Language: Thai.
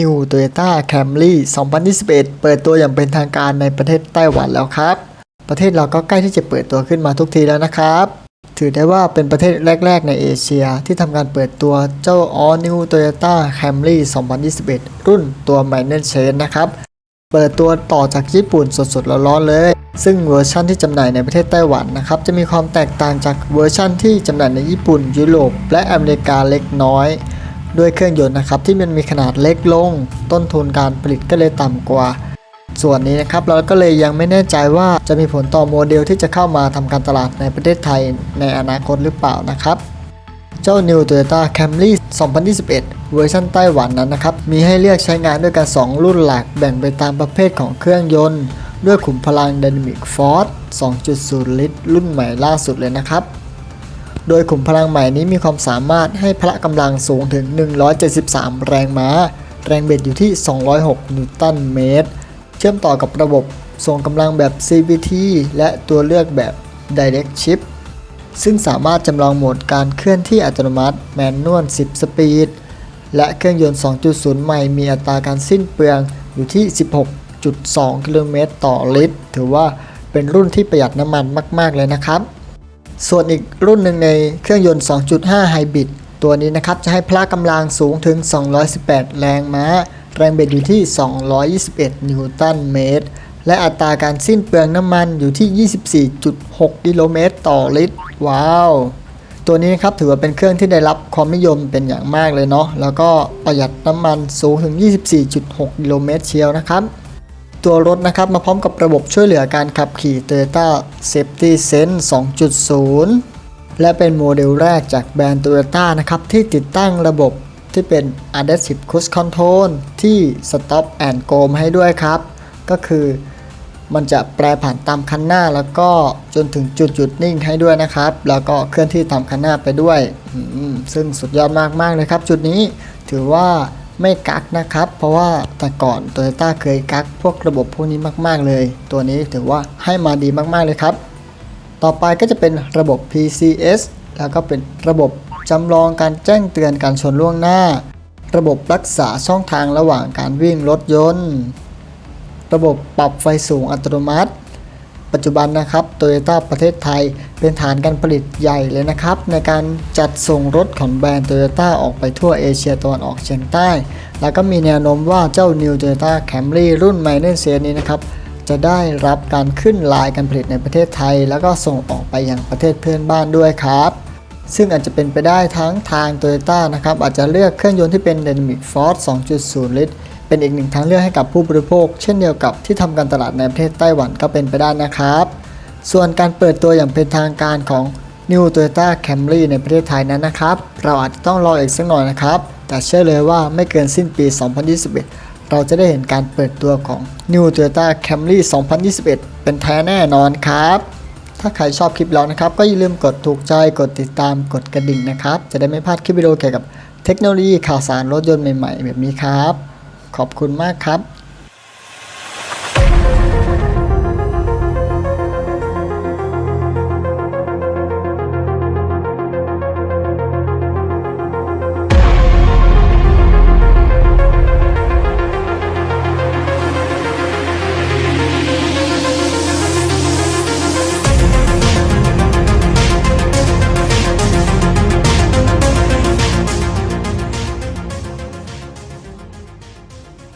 New Toyota Camry 2021 เปิดตัวอย่างเป็นทางการในประเทศไต้หวันแล้วครับ ประเทศเราก็ใกล้ที่จะเปิดตัวขึ้นมาทุกทีแล้วนะครับ ถือได้ว่าเป็นประเทศแรก ๆ ในเอเชียที่ทำการเปิดตัวเจ้า All New Toyota Camry 2021 รุ่นตัว Minor Change นะครับ เปิดตัวต่อจากญี่ปุ่นสดๆร้อนๆเลย ซึ่งเวอร์ชั่นที่จำหน่ายในประเทศไต้หวันนะครับ จะมีความแตกต่างจากเวอร์ชั่นที่จำหน่ายในญี่ปุ่น ยุโรปและอเมริกาเล็กน้อย ด้วยเครื่องยนต์นะครับที่มันมีขนาดเล็กลง ต้นทุนการผลิตก็เลยต่ำกว่า ส่วนนี้นะครับเราก็เลยยังไม่แน่ใจว่าจะมีผลต่อโมเดลที่จะเข้ามาทำการตลาดในประเทศไทยในอนาคตหรือเปล่านะครับ เจ้า New Toyota Camry 2021 เวอร์ชันไต้หวันนั้นนะครับมีให้เลือกใช้งานด้วยกัน 2 รุ่นหลักแบ่งไปตามประเภทของเครื่องยนต์ ด้วยขุมพลัง Dynamic Force 2.0 ลิตร รุ่นใหม่ล่าสุดเลยนะครับ โดยขุมพลังใหม่นี้มีความสามารถให้พละกำลังสูงถึง 173 แรงม้า แรงเบ็ดอยู่ที่ 206 นิวตันเมตร เชื่อมต่อกับระบบส่งกำลังแบบ CVT และตัวเลือกแบบ Direct Shift ซึ่งสามารถจำลองโหมดการเคลื่อนที่อัตโนมัติแมนนวล 10 สปีด และเครื่องยนต์ 2.0 ใหม่มีอัตราการสิ้นเปลืองอยู่ที่ 16.2 กิโลเมตรต่อลิตร ถือว่าเป็นรุ่นที่ประหยัดน้ำมันมาก ๆ เลยนะครับ ส่วนอีกรุ่นหนึ่งในเครื่องยนต์ 2.5 ไฮบริดตัวนี้นะครับจะให้พละกำลังสูงถึง 218 แรงม้า แรงเบ็ดอยู่ที่ 221 นิวตันเมตร และอัตราการสิ้นเปลืองน้ำมันอยู่ที่ 24.6 กิโลเมตรต่อลิตร ว้าว ตัวนี้นะครับถือว่าเป็นเครื่องที่ได้รับความนิยมเป็นอย่างมากเลยเนาะ แล้วก็ประหยัดน้ำมันสูงถึง 24.6 กิโลเมตรเชียวนะครับ ตัวรถนะครับมาพร้อมกับระบบช่วยเหลือการขับขี่ Toyota Safety Sense 2.0 และเป็นโมเดลแรกจากแบรนด์ Toyota นะครับที่ติดตั้งระบบที่เป็น Adaptive Cruise Control ที่ Stop and Go มให้ด้วยครับ ก็คือมันจะแปรผ่านตามคันหน้าแล้วก็จนถึงจุดหยุดนิ่งให้ด้วยนะครับ แล้วก็เคลื่อนที่ตามคันหน้าไปด้วย ซึ่งสุดยอดมากๆเลยครับ จุดนี้ถือว่า ไม่กักนะครับ เพราะว่าแต่ก่อน Toyota เคยกักพวกระบบพวกนี้มากๆเลย ตัวนี้ถือว่าให้มาดีมากๆเลยครับ ต่อไปก็จะเป็นระบบ PCS แล้วก็เป็นระบบจำลองการแจ้งเตือนการชนล่วงหน้า ระบบรักษาช่องทางระหว่างการวิ่งรถยนต์ ระบบปรับไฟสูงอัตโนมัติ ปัจจุบันนะครับโตโยต้าประเทศไทยเป็นฐานการผลิตใหญ่เลยนะครับ ในการจัดส่งรถของแบรนด์โตโยต้าออกไปทั่วเอเชียตะวันออกเฉียงใต้ แล้วก็มีแนวโน้มว่าเจ้า New Toyota Camry รุ่นใหม่ในเซียนี้นะครับจะได้รับการขึ้นลายการผลิตในประเทศไทย แล้วก็ส่งออกไปยังประเทศเพื่อนบ้านด้วยครับ ซึ่งอาจจะเป็นไปได้ทั้งทาง Toyota นะครับอาจจะเลือกเครื่องยนต์ที่เป็น Dynamic Force 2.0 ลิตร เป็นอีกหนึ่งทางเลือกให้กับผู้บริโภค เช่นเดียวกับที่ทำการตลาดในประเทศไต้หวันก็เป็นไปได้นะครับ ส่วนการเปิดตัวอย่างเป็นทางการของ New Toyota Camry ในประเทศไทยนั้นนะครับ เราอาจจะต้องรออีกสักหน่อยนะครับ แต่เชื่อเลยว่าไม่เกินสิ้นปี 2021 เราจะได้เห็นการเปิดตัวของ New Toyota Camry 2021 เป็นแท้แน่นอนครับ ถ้าใครชอบคลิปเรานะครับ ก็อย่าลืมกดถูกใจ กดติดตาม กดกระดิ่งนะครับ จะได้ไม่พลาดคลิปวิดีโอเกี่ยวกับเทคโนโลยีข่าวสารรถยนต์ใหม่ๆ แบบนี้ครับ ขอบคุณมากครับ